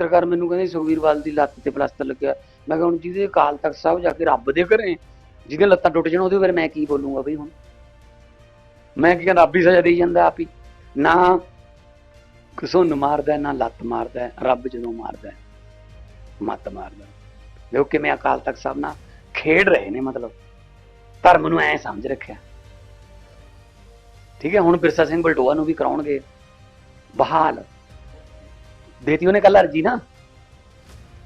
ਪੱਤਰਕਾਰ ਮੈਨੂੰ ਕਹਿੰਦੇ ਸੁਖਵੀਰ ਬਾਦਲ ਦੀ ਲੱਤ ਤੇ ਪਲਾਸਟਰ ਲੱਗਿਆ। ਮੈਂ ਕਿਹਾ ਹੁਣ ਜਿਹਦੇ ਅਕਾਲ ਤਖਤ ਸਾਹਿਬ ਜਾ ਕੇ ਰੱਬ ਦੇ ਘਰੇ ਜਿਹਦੇ ਲੱਤਾਂ ਟੁੱਟ ਜਾਣ, ਉਹਦੇ ਬਾਰੇ ਮੈਂ ਕੀ ਬੋਲੂੰਗਾ ਬਈ ਹੁਣ? ਮੈਂ ਕੀ ਕਹਿੰਦਾ, ਆਪ ਸਜ਼ਾ ਦੇਈ ਜਾਂਦਾ ਆਪ ਨਾ ਕਿਸੋਂ ਮਾਰਦਾ, ਨਾ ਲੱਤ ਮਾਰਦਾ, ਰੱਬ ਜਦੋਂ ਮਾਰਦਾ, ਮੱਤ ਮਾਰਦਾ। ਦੇਖੋ ਕਿਵੇਂ ਅਕਾਲ ਤਖਤ ਸਾਹਿਬ ਨਾਲ ਖੇਡ ਰਹੇ ਨੇ ਮਤਲਬ। ਧਰਮ ਨੂੰ ਐ ਸਮਝ ਰੱਖਿਆ। ਠੀਕ ਹੈ, ਹੁਣ ਬਿਰਸਾ ਸਿੰਘ ਬਲਟੋਆ ਨੂੰ ਵੀ ਕਰਾਉਣਗੇ। ਬਹਾਲ। ਦੇਤੀ ਉਹਨੇ ਕੱਲ ਅਰਜੀ ਨਾ।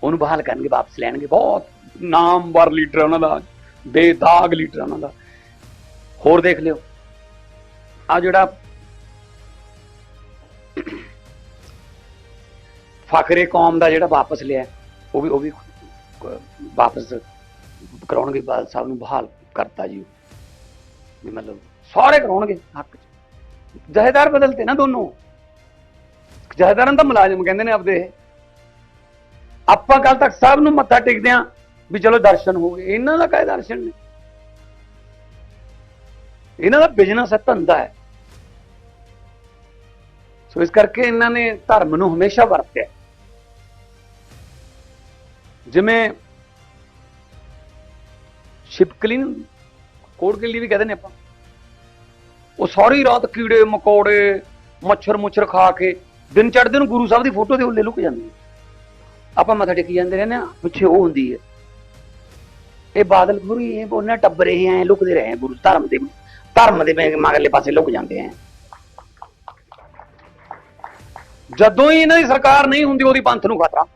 ਉਹਨੂੰ ਬਹਾਲ ਕਰਨਗੇ, ਵਾਪਸ ਲੈਣਗੇ। ਬਹੁਤ ਨਾਮਵਰ ਲੀਡਰ ਉਹਨਾਂ ਦਾ, ਬੇਦਾਗ ਲੀਡਰ ਉਹਨਾਂ ਦਾ। ਹੋਰ ਦੇਖ ਲਿਓ। ਆ ਜਿਹੜਾ ਫਖਰੇ ਕੌਮ ਦਾ ਜਿਹੜਾ ਵਾਪਸ ਲਿਆ, ਉਹ ਵੀ ਉਹ ਵੀ ਵਾਪਸ ਕਰਾਉਣਗੇ, ਬਾਦਲ ਸਾਹਿਬ ਨੂੰ ਬਹਾਲ ਕਰਤਾ ਜੀ। ਵੀ ਮਤਲਬ ਸਾਰੇ ਕਰਾਉਣਗੇ ਹੱਕ ਚ। ਜਹੇਦਾਰ ਬਦਲਤੇ ਨਾ ਦੋਨੋਂ। ਜਹੇਦਾਰਾਂ ਦਾ ਮੁਲਾਜ਼ਮ ਕਹਿੰਦੇ ਨੇ ਆਪਦੇ। ਇਹ। ਆਪਾਂ ਕੱਲ ਤੱਕ ਸਭ ਨੂੰ ਮੱਥਾ ਟੇਕਦੇ ਆਂ ਵੀ ਚਲੋ ਦਰਸ਼ਨ ਹੋ ਗਏ। ਇਹਨਾਂ ਦਾ ਕਾਹਦੇ ਦਰਸ਼ਨ ਨੇ? ਇਹਨਾਂ ਦਾ ਬਿਜ਼ਨਸ ਹੈ, ਧੰਦਾ ਹੈ। ਸੋ ਇਸ ਕਰਕੇ ਇਹਨਾਂ ਨੇ ਧਰਮ ਨੂੰ ਹਮੇਸ਼ਾ ਵਰਤਿਆ। ਜਿਵੇਂ ਸ਼ਿਪਕਲੀ ਨੂੰ ਕੋੜਕਲੀ ਵੀ ਕਹਿੰਦੇ ਨੇ ਆਪਾਂ। ਉਹ ਸਾਰੀ ਰਾਤ ਕੀੜੇ ਮਕੌੜੇ, ਮੱਛਰ ਮੁੱਛਰ ਖਾ ਕੇ ਦਿਨ ਚੜ੍ਹਦੇ ਨੂੰ ਗੁਰੂ ਸਾਹਿਬ ਦੀ ਫੋਟੋ ਦੇ ਉੱਲੇ ਲੁਕ ਜਾਂਦੀ ਹੈ। ਆਪਾਂ ਮੱਥਾ ਟੇਕੀ ਜਾਂਦੇ ਰਹਿੰਦੇ ਆ ਪਿੱਛੇ ਉਹ ਹੁੰਦੀ ਹੈ। ਇਹ ਬਾਦਲ ਗੁਰੂ ਹੀ ਇਹ ਉਹਨਾਂ ਟੱਬਰੇ ਹੀ ਐ ਲੁਕਦੇ ਰਹੇ ਗੁਰੂ ਧਰਮ ਦੇ ਧਰਮ ਦੇ ਮੈਂ- ਮਗਰਲੇ ਪਾਸੇ ਲੁਕ ਜਾਂਦੇ ਆ ਜਦੋਂ ਹੀ ਇਹਨਾਂ ਦੀ ਸਰਕਾਰ ਨਹੀਂ ਹੁੰਦੀ, ਉਹਦੀ ਪੰਥ ਨੂੰ ਖਤਰਾ।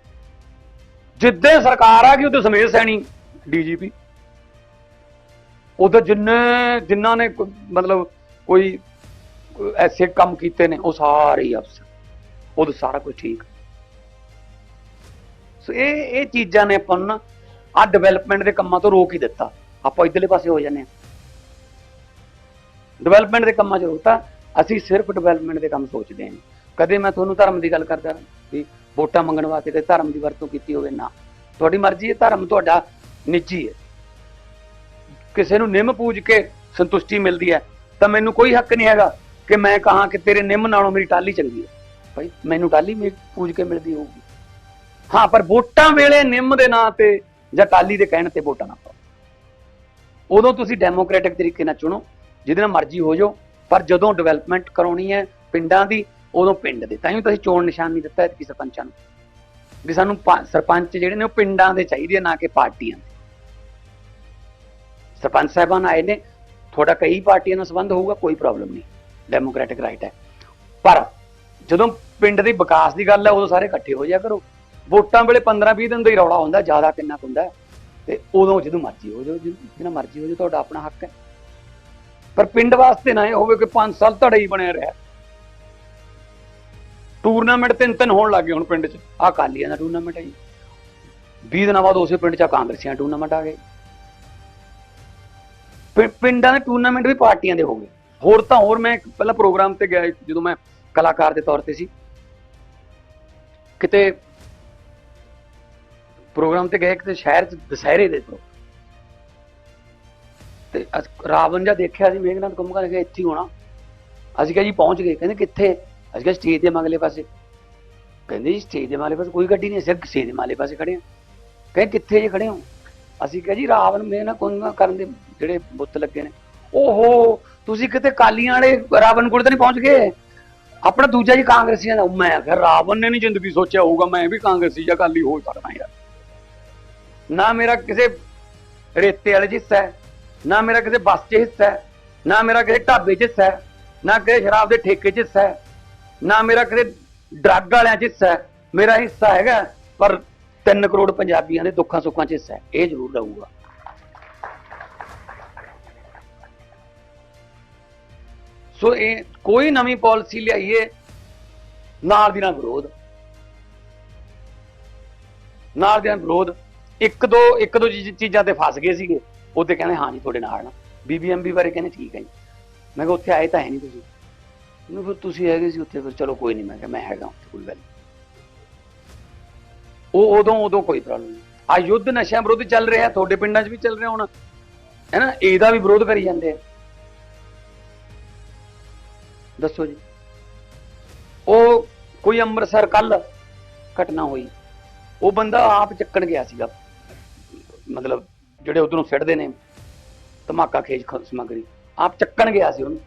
ਜਿੱਦੇ ਸਰਕਾਰ ਆ ਗਈ ਉਹਦੇ ਸਮੇਤ ਸੈਣੀ, ਡੀਜੀਪੀ। ਉਧਰ ਜਿੰਨੇ ਜਿਨ੍ਹਾਂ ਨੇ ਮਤਲਬ ਕੋਈ ਕੋਈ ਐਸੇ ਕੰਮ ਕੀਤੇ ਨੇ, ਉਹ ਸਾਰੇ ਹੀ ਅਫਸਰ। ਉਦੋਂ ਸਾਰਾ ਕੁਝ ਠੀਕ। ਸੋ ਇਹ ਇਹ ਚੀਜ਼ਾਂ ਨੇ ਆਪਾਂ ਨੂੰ ਆ ਡਿਵੈਲਪਮੈਂਟ ਦੇ ਕੰਮਾਂ ਤੋਂ ਰੋਕ ਹੀ ਦਿੱਤਾ। ਆਪਾਂ ਇਧਰਲੇ ਪਾਸੇ ਹੋ ਜਾਂਦੇ ਆ ਡਿਵੈਲਪਮੈਂਟ ਦੇ ਕੰਮਾਂ 'ਚ ਰੋਕਤਾ ਅਸੀਂ ਸਿਰਫ ਡਿਵੈਲਪਮੈਂਟ ਦੇ ਕੰਮ ਸੋਚਦੇ ਹਾਂ। ਕਦੇ ਮੈਂ ਤੁਹਾਨੂੰ ਧਰਮ ਦੀ ਗੱਲ ਕਰਦਾ ਵੀ ਵੋਟਾਂ ਮੰਗਣ ਵਾਸਤੇ ਤੇ ਧਰਮ ਦੀ ਵਰਤੋਂ ਕੀਤੀ ਹੋਵੇ ਨਾ। ਤੁਹਾਡੀ ਮਰਜ਼ੀ ਹੈ, ਧਰਮ ਤੁਹਾਡਾ ਨਿੱਜੀ ਹੈ। ਕਿਸੇ ਨੂੰ ਨਿੰਮ ਪੂਜ ਕੇ ਸੰਤੁਸ਼ਟੀ ਮਿਲਦੀ ਹੈ, ਤਾਂ ਮੈਨੂੰ ਕੋਈ ਹੱਕ ਨਹੀਂ ਹੈਗਾ ਕਿ ਮੈਂ ਕਹਾਂ ਕਿ ਤੇਰੇ ਨਿੰਮ ਨਾਲੋਂ ਮੇਰੀ ਟਾਲੀ ਚੰਗੀ ਹੈ। ਭਾਈ, ਮੈਨੂੰ ਟਾਲੀ ਮੇ ਪੂਜ ਕੇ ਮਿਲਦੀ ਹੋਊਗੀ। ਹਾਂ, ਪਰ ਵੋਟਾਂ ਵੇਲੇ ਨਿੰਮ ਦੇ ਨਾਂ ਤੇ ਜਾਂ ਟਾਲੀ ਦੇ ਕਹਿਣ ਤੇ ਵੋਟਾਂ ਨਾ ਪਾਓ। ਉਦੋਂ ਤੁਸੀਂ ਡੈਮੋਕ੍ਰੈਟਿਕ ਤਰੀਕੇ ਨਾਲ ਚੁਣੋ, ਜਿਹਦੇ ਨਾਲ ਮਰਜ਼ੀ ਹੋ ਜਾਓ, ਪਰ ਜਦੋਂ ਡਿਵੈਲਪਮੈਂਟ ਕਰਾਉਣੀ ਹੈ ਪਿੰਡਾਂ ਦੀ, ਉਦੋਂ ਪਿੰਡ ਦੇ। ਤਾਂ ਹੀ ਤੁਸੀਂ ਚੋਣ ਨਿਸ਼ਾਨ ਨਹੀਂ ਦਿੱਤਾ ਕਿ ਸਰਪੰਚਾਂ ਨੂੰ। ਵੀ ਸਾਨੂੰ ਪਾ- ਸਰਪੰਚ ਜਿਹੜੇ ਨੇ ਉਹ ਪਿੰਡਾਂ ਦੇ ਚਾਹੀਦੇ ਨਾ ਕਿ ਪਾਰਟੀਆਂ ਦੇ। ਸਰਪੰਚ ਸਾਹਿਬਾਨ ਆਏ ਨੇ, ਤੁਹਾਡਾ ਕਈ ਪਾਰਟੀਆਂ ਨਾਲ ਸੰਬੰਧ ਹੋਊਗਾ, ਕੋਈ ਪ੍ਰੋਬਲਮ ਨਹੀਂ। ਡੈਮੋਕ੍ਰੈਟਿਕ ਰਾਈਟ ਹੈ। ਪਰ ਜਦੋਂ ਪਿੰਡ ਦੇ ਵਿਕਾਸ ਦੀ ਗੱਲ ਹੈ, ਉਦੋਂ ਸਾਰੇ ਇਕੱਠੇ ਹੋ ਜਾਇਆ ਕਰੋ। ਵੋਟਾਂ ਵੇਲੇ 15 20 ਦਿਨ ਦਾ ਹੀ ਰੌਲਾ ਹੁੰਦਾ, ਜ਼ਿਆਦਾ ਕਿੰਨਾ ਕੁ ਹੁੰਦਾ। ਤੇ ਉਦੋਂ ਜਦੋਂ ਮਰਜ਼ੀ ਹੋ ਜਾਓ, ਜਿ- ਜਿੰਨਾ ਮਰਜ਼ੀ ਹੋ ਜਾਓ, ਤੁਹਾਡਾ ਆਪਣਾ ਹੱਕ ਹੈ। ਪਰ ਪਿੰਡ ਵਾਸਤੇ ਨਾ ਇਹ ਹੋਵੇ ਕਿ 5 ਸਾਲ ਧੜਾ ਹੀ ਬਣਿਆ ਰਿਹਾ। ਟੂਰਨਾਮੈਂਟ ਤਿੰਨ ਤਿੰਨ ਹੋਣ ਲੱਗੇ ਹੁਣ ਪਿੰਡ 'ਚ। ਆਹ ਕਾਲੀਆਂ ਦਾ ਟੂਰਨਾਮੈਂਟ ਹੈ ਜੀ। 20 ਦਿਨਾਂ ਬਾਅਦ ਉਸੇ ਪਿੰਡ 'ਚ ਆਹ ਕਾਂਗਰਸੀਆਂ ਟੂਰਨਾਮੈਂਟ ਆ ਗਏ ਪਿੰਡਾਂ ਦੇ ਟੂਰਨਾਮੈਂਟ ਵੀ ਪਾਰਟੀਆਂ ਦੇ ਹੋ ਗਏ। ਹੋਰ ਤਾਂ ਹੋਰ ਮੈਂ ਪਹਿਲਾਂ ਪ੍ਰੋਗਰਾਮ ਤੇ ਗਿਆ ਜਦੋਂ ਮੈਂ ਕਲਾਕਾਰ ਦੇ ਤੌਰ ਤੇ ਸੀ। ਕਿਤੇ ਪ੍ਰੋਗਰਾਮ ਤੇ ਗਏ, ਕਿਤੇ ਸ਼ਹਿਰ ਚ ਦੁਸਹਿਰੇ ਦੇ ਤੋਂ ਤੇ ਰਾਵਣ ਜਾਂ ਦੇਖਿਆ ਸੀ, ਮੇਘਨਾਥ ਕੁੰਭਕਰਨ ਨੇ ਕਿਹਾ ਇੱਥੇ ਹੋਣਾ। ਅਸੀਂ ਕਿਹਾ ਜੀ, ਪਹੁੰਚ ਗਏ। ਕਹਿੰਦੇ ਕਿੱਥੇ? ਅਸੀਂ ਕਿਹਾ ਸਟੇਜ ਦੇ ਮਗਲੇ ਪਾਸੇ। ਕਹਿੰਦੇ ਜੀ ਸਟੇਜ ਦੇ ਮਗਲੇ ਪਾਸੇ ਕੋਈ ਗੱਡੀ ਨਹੀਂ ਸਿਰਫ ਸਟੇਜ ਦੇ ਮਗਲੇ ਪਾਸੇ ਖੜੇ ਆ ਕਹਿੰਦੇ ਕਿੱਥੇ ਜੇ ਖੜੇ ਹੋ? ਅਸੀਂ ਕਿਹਾ ਜੀ, ਰਾਵਣ ਮੇਘਨਾਥ ਕੁੰਭਕਰਨ ਦੇ ਜਿਹੜੇ ਬੁੱਤ ਲੱਗੇ ਨੇ। ਓਹੋ, ਤੁਸੀਂ ਕਿਤੇ ਕਾਲੀਆਂ ਵਾਲੇ ਰਾਵਣ ਕੋਲ ਤਾਂ ਨਹੀਂ ਪਹੁੰਚ ਗਏ? ਆਪਣਾ ਦੂਜਾ ਜੀ ਕਾਂਗਰਸੀਆਂ ਦਾ, ਮੈਂ ਕਿਹਾ ਰਾਵਣ ਨੇ ਨਹੀਂ ਜ਼ਿੰਦਗੀ ਸੋਚਿਆ ਹੋਊਗਾ, ਮੈਂ ਵੀ ਕਾਂਗਰਸੀ ਜਾਂ ਕਾਲੀ ਹੋ ਸਕਦਾ ਯਾਰ। ਨਾ ਮੇਰਾ ਕਿਸੇ ਰੇਤੇ ਵਾਲੇ 'ਚ ਹਿੱਸਾ ਹੈ, ਨਾ ਮੇਰਾ ਕਿਸੇ ਬੱਸ 'ਚ ਹਿੱਸਾ ਹੈ, ਨਾ ਮੇਰਾ ਕਿਸੇ ਢਾਬੇ 'ਚ ਹਿੱਸਾ ਹੈ, ਨਾ ਕਿਸੇ ਸ਼ਰਾਬ ਦੇ ਠੇਕੇ 'ਚ ਹਿੱਸਾ ਹੈ, ਨਾ ਮੇਰਾ ਕਿਸੇ ਡਰੱਗ ਵਾਲਿਆਂ 'ਚ ਹਿੱਸਾ ਹੈ। ਮੇਰਾ ਹਿੱਸਾ ਹੈਗਾ, ਪਰ 3 ਕਰੋੜ ਪੰਜਾਬੀਆਂ ਦੇ ਦੁੱਖਾਂ ਸੁੱਖਾਂ 'ਚ ਹਿੱਸਾ ਹੈ, ਇਹ ਜ਼ਰੂਰ ਰਹੂਗਾ। ਸੋ ਇਹ ਕੋਈ ਨਵੀਂ ਪਾਲਿਸੀ ਲਿਆਈਏ, ਨਾਲ ਦੀ ਨਾਲ ਵਿਰੋਧ। ਨਾਲ ਦੀ ਨਾਲ ਵਿਰੋਧ। ਇੱਕ ਦੋ ਇੱਕ ਦੋ ਚੀਜ਼- ਚੀਜ਼ਾਂ ਤੇ ਫਸ ਗਏ ਸੀਗੇ। ਉਹ ਉਹਦੇ ਕਹਿੰਦੇ, ਹਾਂ ਜੀ, ਤੁਹਾਡੇ ਨਾਲ ਨਾ ਬੀਬੀਐਮਬੀ ਬਾਰੇ ਕਹਿੰਦੇ, ਠੀਕ ਹੈ ਜੀ। ਮੈਂ ਕਿਹਾ, ਉੱਥੇ ਆਏ ਤਾਂ ਹੈ ਨਹੀਂ ਤੁਸੀਂ। ਮੈਨੂੰ ਫਿਰ ਤੁਸੀਂ ਹੈਗੇ ਸੀ ਉੱਥੇ, ਫਿਰ ਚਲੋ ਕੋਈ ਨਹੀਂ, ਮੈਂ ਕਿਹਾ, ਮੈਂ ਹੈਗਾ ਉੱਥੇ, ਕੋਈ ਗੱਲ ਨਹੀਂ। ਉਹ ਉਦੋਂ ਉਦੋਂ ਕੋਈ ਪ੍ਰੋਬਲਮ ਨਹੀਂ। ਆ ਯੁੱਧ ਨਸ਼ਿਆਂ ਵਿਰੁੱਧ ਚੱਲ ਰਿਹਾ, ਤੁਹਾਡੇ ਪਿੰਡਾਂ 'ਚ ਵੀ ਚੱਲ ਰਿਹਾ ਹੁਣ। ਹੈ ਨਾ? ਇਹਦਾ ਵੀ ਵਿਰੋਧ ਕਰੀ ਜਾਂਦੇ ਆ। ਦੱਸੋ ਜੀ। ਉਹ ਕੋਈ ਅੰਮ੍ਰਿਤਸਰ ਕੱਲ ਘਟਨਾ ਹੋਈ। ਉਹ ਬੰਦਾ ਆਪ ਚੱਕਣ ਗਿਆ ਸੀਗਾ। ਮਤਲਬ ਜਿਹੜੇ ਉਧਰੋਂ ਸਿੱਟਦੇ ਨੇ ਧਮਾਕਾ ਖੇਜ ਖ- ਸਮੱਗਰੀ। ਆਪ ਚੱਕਣ ਗਿਆ ਸੀ ਉਹਨੂੰ।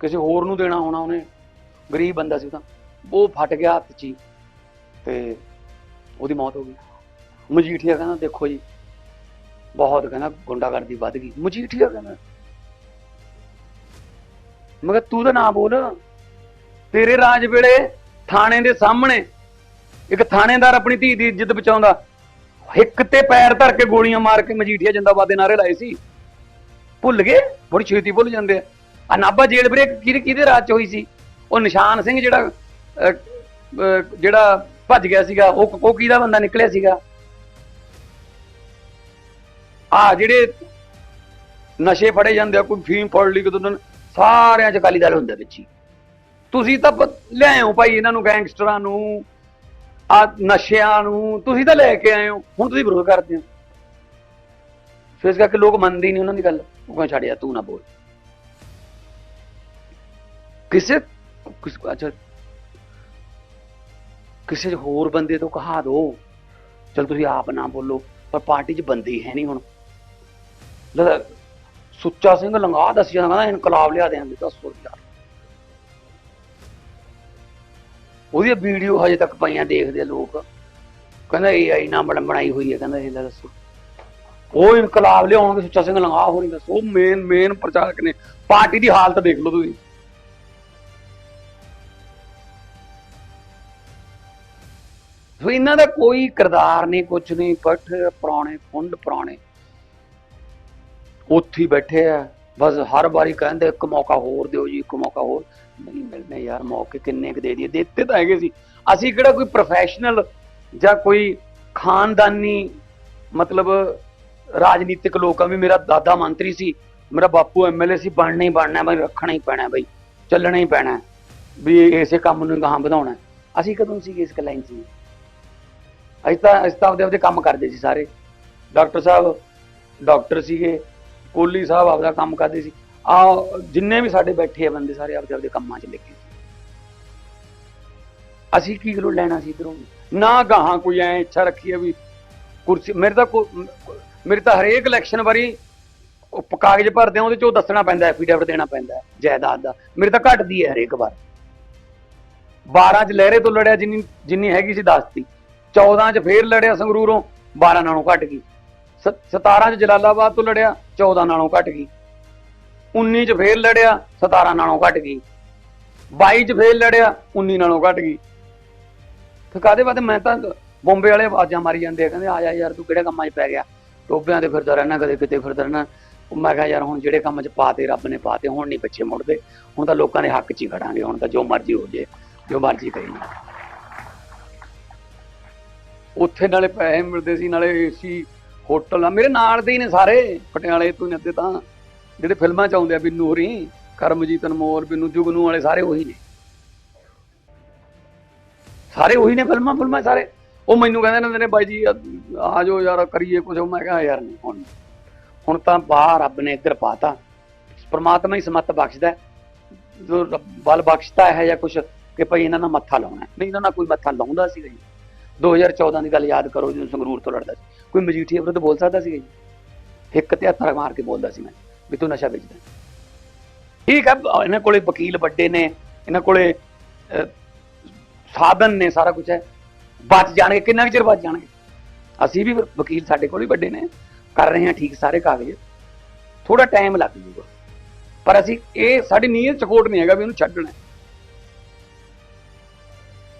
ਕਿਸੇ ਹੋਰ ਨੂੰ ਦੇਣਾ ਹੋਣਾ ਉਹਨੇ। ਗਰੀਬ ਬੰਦਾ ਸੀ ਉਹ ਤਾਂ। ਉਹ ਫਟ ਗਿਆ ਹੱਥ 'ਚ ਹੀ ਤੇ ਉਹਦੀ ਮੌਤ ਹੋ ਗਈ। ਮਜੀਠੀਆ ਕਹਿੰਦਾ, ਦੇਖੋ ਜੀ, ਬਹੁਤ ਕਹਿੰਦਾ ਗੁੰਡਾਗਰਦੀ ਵੱਧ ਗਈ। ਮਜੀਠੀਆ ਕਹਿੰਦਾ ਮਗਰ ਤੂੰ ਤਾਂ ਨਾ ਬੋਲ। ਤੇਰੇ ਰਾਜ ਵੇਲੇ ਥਾਣੇ ਦੇ ਸਾਹਮਣੇ ਇੱਕ ਥਾਣੇਦਾਰ ਆਪਣੀ ਧੀ ਦੀ ਇੱਜ਼ਤ ਬਚਾਉਂਦਾ। ਹਿੱਕ ਤੇ ਪੈਰ ਧਰ ਕੇ ਗੋਲੀਆਂ ਮਾਰ ਕੇ ਮਜੀਠੀਆ ਜਿੰਦਾਬਾਦ ਦੇ ਨਾਰੇ ਲਾਏ ਸੀ। ਭੁੱਲ ਗਏ? ਬੜੀ ਛੇਤੀ ਭੁੱਲ ਜਾਂਦੇ ਆ। ਆ ਨਾਭਾ ਜੇਲ੍ਹ ਬ੍ਰੇਕ ਕਿਹਦੇ ਕਿਹਦੇ ਰਾਜ ਚ ਹੋਈ ਸੀ? ਉਹ ਨਿਸ਼ਾਨ ਸਿੰਘ ਜਿਹੜਾ ਅਹ, ਜਿਹੜਾ ਭੱਜ ਗਿਆ ਸੀਗਾ ਉਹ ਉਹ ਕਿਹਦਾ ਬੰਦਾ ਨਿਕਲਿਆ ਸੀਗਾ? ਆ ਜਿਹੜੇ ਨਸ਼ੇ ਫੜੇ ਜਾਂਦੇ ਆ ਕੋਈ ਫੀਮ ਫੜ ਲਈ ਕਿਦੋਂ ਸਾਰਿਆਂ ਚ ਅਕਾਲੀ ਦਲ ਹੁੰਦਾ ਵਿੱਚ ਹੀ। ਤੁਸੀਂ ਤਾਂ ਪ- ਭਾਈ ਇਹਨਾਂ ਨੂੰ, ਗੈਂਗਸਟਰਾਂ ਨੂੰ, ਆ ਨਸ਼ਿਆਂ ਨੂੰ, ਤੁਸੀਂ ਤਾਂ ਲੈ ਕੇ ਆਏ ਹੋ। ਹੁਣ ਤੁਸੀਂ ਵਿਰੋਧ ਕਰਦੇ ਹੋ। ਫਿਰ ਇਸ ਕਰਕੇ ਲੋਕ ਮੰਨਦੇ ਹੀ ਨਹੀਂ ਉਹਨਾਂ ਦੀ ਗੱਲ। ਉਹ ਕਹਿੰਦਾ ਛੱਡ ਯਾਰ, ਤੂੰ ਨਾ ਬੋਲ। ਕਿਸੇ, ਕਿਸ, ਅੱਛਾ। ਕਿਸੇ ਹੋਰ ਬੰਦੇ ਤੋਂ ਕਹਾ ਦੋ। ਚਲ ਤੁਸੀਂ ਆਪ ਨਾ ਬੋਲੋ, ਪਰ ਪਾਰਟੀ 'ਚ ਬੰਦੇ ਹੀ ਹੈ ਨਹੀਂ ਹੁਣ। ਸੁੱਚਾ ਸਿੰਘ ਲੰਗਾ ਦੱਸਿਆ ਕਹਿੰਦਾ ਇਨਕਲਾਬ ਲਿਆ ਦੇਾਂਗੇ ਦੱਸੋ ਯਾਰ ਉਹਦੀ ਵੀਡੀਓ ਹਜੇ ਤੱਕ ਪਈਆਂ ਦੇਖਦੇ ਆ ਲੋਕ। ਕਹਿੰਦਾ ਇਹ ਨਾ ਬਣ ਬਣਾਈ ਹੋਈ ਹੈ ਕਹਿੰਦਾ ਇਹ ਦੱਸੋ। ਉਹ ਇਨਕਲਾਬ ਲਿਆਉਣਗੇ ਸੁੱਚਾ ਸਿੰਘ ਲੰਗਾ ਹੋਣੀ ਦੱਸੋ। ਮੇਨ ਮੇਨ ਪ੍ਰਚਾਰਕ ਨੇ। ਪਾਰਟੀ ਦੀ ਹਾਲਤ ਦੇਖ ਲਓ ਤੁਸੀਂ। ਸੋ ਇਹਨਾਂ ਦਾ ਕੋਈ ਕਿਰਦਾਰ ਨਹੀਂ ਕੁਝ ਨਹੀਂ, ਪੱਠ ਪੁਰਾਣੇ ਫੁੰਡ ਪੁਰਾਣੇ। ਉੱਥੇ ਹੀ ਬੈਠੇ ਆ। ਬਸ ਹਰ ਵਾਰੀ ਕਹਿੰਦੇ, ਇੱਕ ਮੌਕਾ ਹੋਰ ਦਿਓ ਜੀ, ਇੱਕ ਮੌਕਾ ਹੋਰ। ਨਹੀਂ ਮਿਲਨੇ ਯਾਰ, ਮੌਕੇ ਕਿੰਨੇ ਕੁ ਦੇ ਦਈਏ। ਦਿੱਤੇ ਤਾਂ ਹੈਗੇ ਸੀ। ਅਸੀਂ ਕਿਹੜਾ ਕੋਈ ਪ੍ਰੋਫੈਸ਼ਨਲ ਜਾਂ ਕੋਈ ਖਾਨਦਾਨੀ, ਮਤਲਬ ਰਾਜਨੀਤਿਕ ਲੋਕ ਆ ਵੀ ਮੇਰਾ ਦਾਦਾ ਮੰਤਰੀ ਸੀ, ਮੇਰਾ ਬਾਪੂ ਐਮਐਲਏ ਸੀ, ਬਣਨਾ ਹੀ ਬਣਨਾ ਬਈ ਰੱਖਣਾ ਹੀ ਪੈਣਾ ਬਈ, ਚੱਲਣਾ ਹੀ ਪੈਣਾ ਵੀ ਇਸੇ ਕੰਮ ਨੂੰ ਗਾਹਾਂ ਵਧਾਉਣਾ ਅਸੀਂ ਕਦੋਂ ਸੀ ਇਸ ਲਾਈਨ 'ਚ? ਅਸੀਂ ਤਾਂ ਅਸੀਂ ਤਾਂ ਆਪਦੇ ਆਪਦੇ ਕੰਮ ਕਰਦੇ ਸੀ ਸਾਰੇ। ਡਾਕਟਰ ਸਾਹਿਬ, ਡਾਕਟਰ ਸੀਗੇ ਕੋਲੀ ਸਾਹਿਬ ਆਪਦਾ ਕੰਮ ਕਰਦੇ ਸੀ। ਆ ਜਿੰਨੇ ਵੀ ਸਾਡੇ ਬੈਠੇ ਆ ਬੰਦੇ ਸਾਰੇ ਆਪਦੇ ਆਪਦੇ ਕੰਮਾਂ 'ਚ ਲੱਗੇ। ਸੀ ਅਸੀਂ ਕੀ ਗੱਲੋਂ ਲੈਣਾ ਸੀ ਇਧਰੋਂ। ਨਾ ਗਾਹਾਂ ਕੋਈ ਐ ਇੱਛਾ ਰੱਖੀ ਆ ਵੀ ਕੁਰਸੀ, ਮੇਰੇ ਤਾਂ ਮੇਰੇ ਤਾਂ ਹਰੇਕ ਇਲੈਕਸ਼ਨ ਵਾਰੀ ਕਾਗਜ਼ ਭਰਦੇ ਆ, ਉਹਦੇ 'ਚ ਉਹ ਦੱਸਣਾ ਪੈਂਦਾ ਐਫੀਡੇਵਿਟ ਦੇਣਾ ਪੈਂਦਾ, ਜਾਇਦਾਦ ਦਾ। ਮੇਰੇ ਤਾਂ ਘਟਦੀ ਹੈ ਹਰੇਕ ਵਾਰ। 12 ਚ ਲਹਿਰੇ ਤੋਂ ਲੜਿਆ ਜਿੰਨੀ ਜਿੰਨੀ ਹੈਗੀ ਸੀ 10 ਤੀ। 14 ਚ ਫੇਰ ਲੜਿਆ ਸੰਗਰੂਰੋਂ 12 ਨਾਲੋਂ ਘਟ ਗਈ। 17 ਚ ਜਲਾਲਾਬਾਦ ਤੋਂ ਲੜਿਆ 14 ਨਾਲੋਂ ਘਟ ਗਈ। 19 ਚ ਫੇਰ ਲੜਿਆ 17 ਨਾਲੋਂ ਘਟ ਗਈ। 22 ਚ ਫੇਰ ਲੜਿਆ 19 ਨਾਲੋਂ ਘਟ ਗਈ। ਤੇ ਕਾਦੇ ਬਾਅਦ ਮੈਂ ਤਾਂ ਬੰਬੇ ਵਾਲੇ ਆਵਾਜ਼ਾਂ ਮਾਰੀ ਜਾਂਦੇ ਆ, ਕਹਿੰਦੇ ਆ ਜਾ ਯਾਰ ਤੂੰ ਕਿਹੜੇ ਕੰਮਾਂ 'ਚ ਪੈ ਗਿਆ? ਟੋਬਿਆਂ ਤੇ ਫਿਰਦਾ ਰਹਿਣਾ, ਕਦੇ ਕਿਤੇ ਫਿਰਦਾ ਰਹਿਣਾ। ਉਹ ਮੈਂ ਕਿਹਾ ਯਾਰ ਹੁਣ ਜਿਹੜੇ ਕੰਮ 'ਚ ਪਾਤੇ ਰੱਬ ਨੇ ਪਾਤੇ ਹੁਣ ਨਹੀਂ ਬੱਚੇ ਮੁੜਦੇ। ਹੁਣ ਤਾਂ ਲੋਕਾਂ ਦੇ ਹੱਕ 'ਚ ਹੀ ਖੜਾਂਗੇ, ਹੁਣ ਤਾਂ ਜੋ ਮਰਜ਼ੀ ਹੋ ਜੇ, ਜੋ ਮਰਜ਼ੀ ਕਰੀ ਉੱਥੇ ਨਾਲੇ ਪੈਸੇ ਮਿਲਦੇ ਸੀ, ਨਾਲੇ ਸੀ ਹੋਟਲ ਆ। ਮੇਰੇ ਨਾਲ ਦੇ ਹੀ ਨੇ ਸਾਰੇ। ਪਟਿਆਲੇ ਤੋਂ ਨੇ ਅੱਧੇ ਤਾਂ। ਜਿਹੜੇ ਫਿਲਮਾਂ 'ਚ ਆਉਂਦੇ ਆ, ਬਿੰਨੂ ਹੋਰੀ, ਕਰਮਜੀਤ ਅਨਮੋਲ, ਬਿੰਨੂ ਜੁਗਨੂ ਵਾਲੇ ਸਾਰੇ ਉਹੀ ਨੇ। ਸਾਰੇ ਉਹੀ ਨੇ ਫਿਲਮਾਂ ਫਿਲਮਾਂ ਸਾਰੇ। ਉਹ ਮੈਨੂੰ ਕਹਿੰਦੇ ਨੇ ਨੇ, ਬਾਈ ਜੀ, ਆ ਜਾਓ ਯਾਰ, ਕਰੀਏ ਕੁਝ ਮੈਂ ਕਿਹਾ, ਯਾਰ, ਨਹੀਂ, ਹੁਣ ਹੁਣ ਤਾਂ ਬਾਹਰ ਰੱਬ ਨੇ ਇੱਧਰ ਪਾਤਾ। ਪਰਮਾਤਮਾ ਹੀ ਸਮੱਤ ਬਖਸ਼ਦਾ ਜੋ ਬਲ ਬਖਸ਼ਦਾ ਹੈ ਜਾਂ ਕੁਝ ਕਿ ਭਈ ਇਹਨਾਂ ਨਾਲ ਮੱਥਾ ਲਾਉਣਾ ਨਹੀਂ, ਇਹਨਾਂ ਨਾਲ ਕੋਈ ਮੱਥਾ ਲਾਉਂਦਾ ਸੀ ਜੀ। 2014 ਦੀ ਗੱਲ ਯਾਦ ਕਰੋ ਜਦੋਂ ਸੰਗਰੂਰ ਤੋਂ ਲੜਦਾ ਸੀ। ਕੋਈ ਮਜੀਠੀਆ ਵਿਰੁੱਧ ਬੋਲ ਸਕਦਾ ਸੀਗਾ ਜੀ? ਇੱਕ ਤੇ ਹੱਥ ਮਾਰ ਕੇ ਬੋਲਦਾ ਸੀ ਮੈਂ ਵੀ ਤੂੰ ਨਸ਼ਾ ਵੇਚਦਾ। ਠੀਕ ਹੈ, ਇਹਨਾਂ ਕੋਲੇ ਵਕੀਲ ਵੱਡੇ ਨੇ, ਇਹਨਾਂ ਕੋਲੇ ਸਾਧਨ ਨੇ ਸਾਰਾ ਕੁਝ ਹੈ। ਬਚ ਜਾਣਗੇ, ਕਿੰਨਾ ਕੁ ਚਿਰ ਬਚ ਜਾਣਗੇ? ਅਸੀਂ ਵੀ ਵਕੀਲ ਸਾਡੇ ਕੋਲ ਹੀ ਵੱਡੇ ਨੇ, ਕਰ ਰਹੇ ਹਾਂ ਠੀਕ ਸਾਰੇ ਕਾਗਜ਼। ਥੋੜਾ ਟਾਈਮ ਲੱਗ ਜੂਗਾ ਪਰ ਅਸੀਂ ਇਹ, ਸਾਡੀ ਨੀਅਤ ਚਕੋਟ ਨਹੀਂ ਹੈਗਾ ਵੀ ਉਹਨੂੰ ਛੱਡਣਾ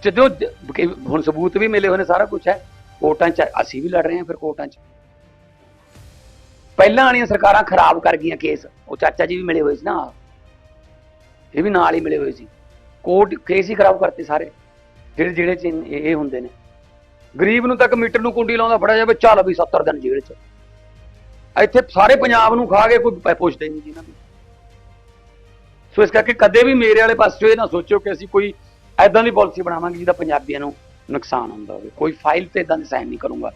ਜਦੋਂ ਹੁਣ ਸਬੂਤ ਵੀ ਮਿਲੇ ਹੋਏ ਨੇ, ਸਾਰਾ ਕੁਝ ਹੈ। ਕੋਰਟਾਂ 'ਚ ਅਸੀਂ ਵੀ ਲੜ ਰਹੇ ਹਾਂ ਫਿਰ ਕੋਰਟਾਂ 'ਚ। ਪਹਿਲਾਂ ਵਾਲੀਆਂ ਸਰਕਾਰਾਂ ਖਰਾਬ ਕਰ ਗਈਆਂ ਕੇਸ। ਉਹ ਚਾਚਾ ਜੀ ਵੀ ਮਿਲੇ ਹੋਏ ਸੀ ਨਾ ਇਹ ਵੀ ਨਾਲ ਹੀ ਮਿਲੇ ਹੋਏ ਸੀ। ਕੋਰਟ ਕੇਸ ਹੀ ਖਰਾਬ ਕਰਤੇ ਸਾਰੇ। ਜਿਹੜੇ ਜਿਹੜੇ ਚ ਇਹ ਹੁੰਦੇ ਨੇ। ਗਰੀਬ ਨੂੰ ਤੱਕ ਮੀਟਰ ਨੂੰ ਕੁੰਡੀ ਲਾਉਂਦਾ ਫੜਿਆ ਜਾਵੇ, ਚੱਲ ਵੀ 70 ਦਿਨ ਜੇਲ੍ਹ 'ਚ। ਇੱਥੇ ਸਾਰੇ ਪੰਜਾਬ ਨੂੰ ਖਾ ਕੇ ਕੋਈ ਪੁੱਛਦੇ ਨਹੀਂ ਜੀ ਇਹਨਾਂ ਨੂੰ। ਸੋ ਇਸ ਕਰਕੇ ਕਦੇ ਵੀ ਮੇਰੇ ਵਾਲੇ ਪਾਸੇ ਇਹ ਨਾ ਸੋਚਿਓ ਕਿ ਅਸੀਂ ਕੋਈ ਐਦਾਂ ਦੀ ਪਾਲਿਸੀ ਬਣਾਵਾਂਗੇ ਜਿਹਦਾ ਪੰਜਾਬੀਆਂ ਨੂੰ ਨੁਕਸਾਨ ਹੁੰਦਾ ਹੋਵੇ। ਕੋਈ ਫਾਈਲ ਤੇ ਇਦਾਂ ਦੀ ਸਾਈਨ ਨਹੀਂ ਕਰੂੰਗਾ,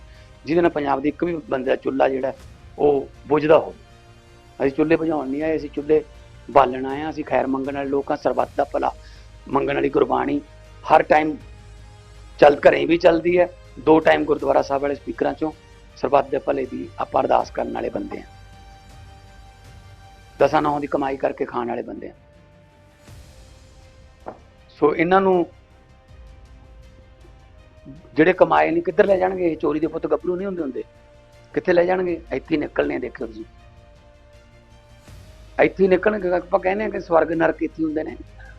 ਜਿਹਦੇ ਨਾਲ ਪੰਜਾਬ ਦੇ ਇੱਕ ਵੀ ਬੰਦੇ ਦਾ ਚੁੱਲ੍ਹਾ ਜਿਹੜਾ, ਉਹ ਬੁਝਦਾ ਹੋਵੇ। ਅਸੀਂ ਚੁੱਲ੍ਹੇ ਬੁਝਾਉਣ ਨਹੀਂ ਆਏ, ਅਸੀਂ ਚੁੱਲ੍ਹੇ ਬਾਲਣ ਆਏ ਹਾਂ, ਅਸੀਂ ਖੈਰ ਮੰਗਣ ਵਾਲੇ ਲੋਕਾਂ ਸਰਬੱਤ ਦਾ ਭਲਾ ਮੰਗਣ ਵਾਲੀ ਗੁਰਬਾਣੀ ਹਰ ਟਾਈਮ ਚੱਲ ਘਰੇ ਵੀ ਚੱਲਦੀ ਹੈ। ਦੋ ਟਾਈਮ ਗੁਰਦੁਆਰਾ ਸਾਹਿਬ ਵਾਲੇ ਸਪੀਕਰਾਂ ਚੋਂ ਸਰਬੱਤ ਦੇ ਭਲੇ ਦੀ ਆਪਾਂ ਅਰਦਾਸ ਕਰਨ ਵਾਲੇ ਬੰਦੇ ਆ ਦਸਾਂ ਨੌਂ ਦੀ ਕਮਾਈ ਕਰਕੇ ਖਾਣ ਵਾਲੇ ਬੰਦੇ ਆ ਸੋ ਇਹਨਾਂ ਨੂੰ ਜਿਹੜੇ ਕਮਾਏ ਨਹੀਂ ਕਿੱਧਰ ਲੈ ਜਾਣਗੇ? ਇਹ ਚੋਰੀ ਦੇ ਪੁੱਤ ਗੱਭਰੂ ਨਹੀਂ ਹੁੰਦੇ ਹੁੰਦੇ। ਕਿੱਥੇ ਲੈ ਜਾਣਗੇ? ਇੱਥੇ ਨਿਕਲਣੇ ਆ, ਦੇਖਿਓ ਤੁਸੀਂ। ਇੱਥੇ ਨਿਕਲਣਗੇ ਆਪਾਂ ਕਹਿੰਦੇ ਆ ਕਿ ਸਵਰਗ ਨਰਕ ਇੱਥੇ ਹੁੰਦੇ ਨੇ।